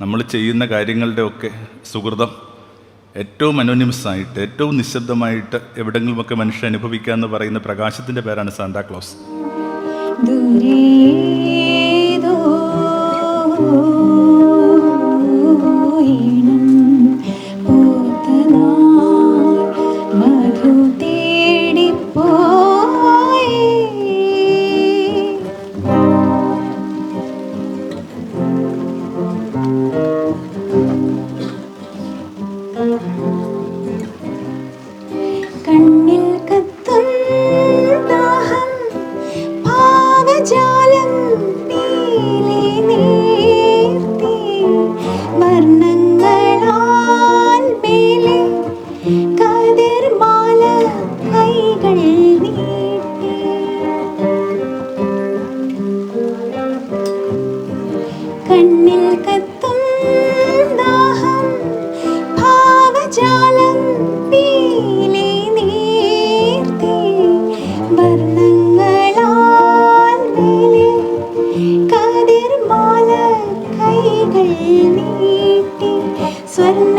നമ്മൾ ചെയ്യുന്ന കാര്യങ്ങളുടെയൊക്കെ സുഹൃതം ഏറ്റവും അനോണിമസായിട്ട് ഏറ്റവും നിശബ്ദമായിട്ട് എവിടെങ്കിലുമൊക്കെ മനുഷ്യൻ അനുഭവിക്കുക എന്ന് പറയുന്ന പ്രകാശത്തിന്റെ പേരാണ് സാന്താക്ലോസ് കണ്ണിൽ കത്തും ദാഹം ഭാവജാലം പീലേ നീർത്തി. വർണങ്ങളാൽ മേലെ കതിർമാല കൈകൾ നീട്ടി സ്വർണ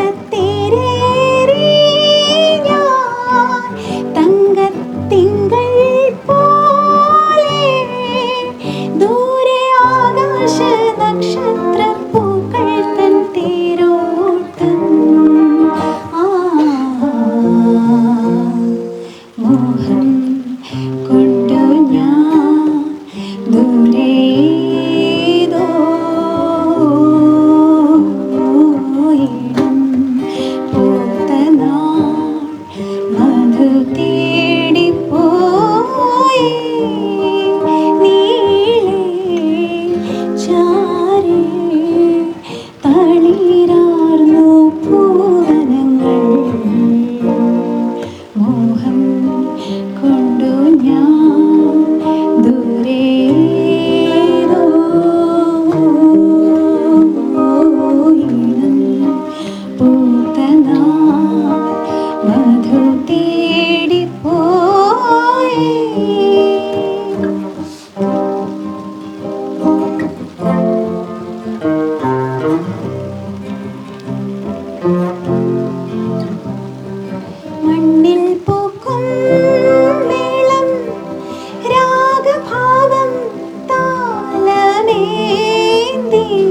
തുമ്പി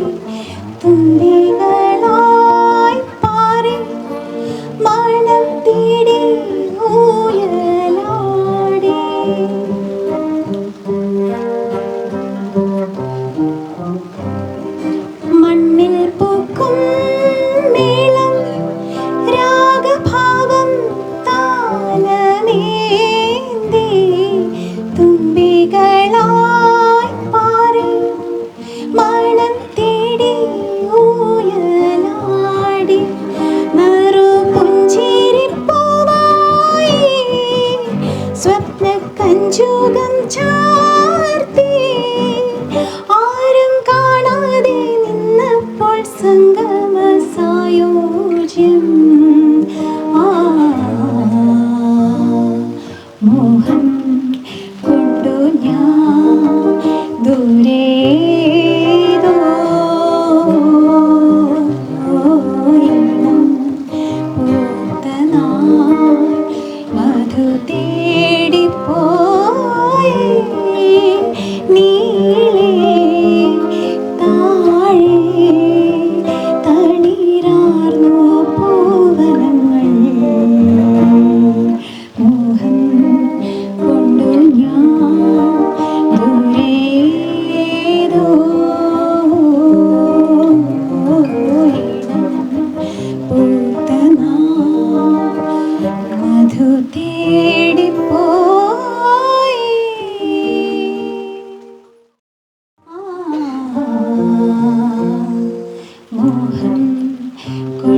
തുമ്പി ചുകം ചാർത്തി. ആരും കാണാതെ നിന്നപ്പോൾ സംഗമ സായോജ്യം മോഹം കൊണ്ടു ഞാൻ ദൂരെ 孤。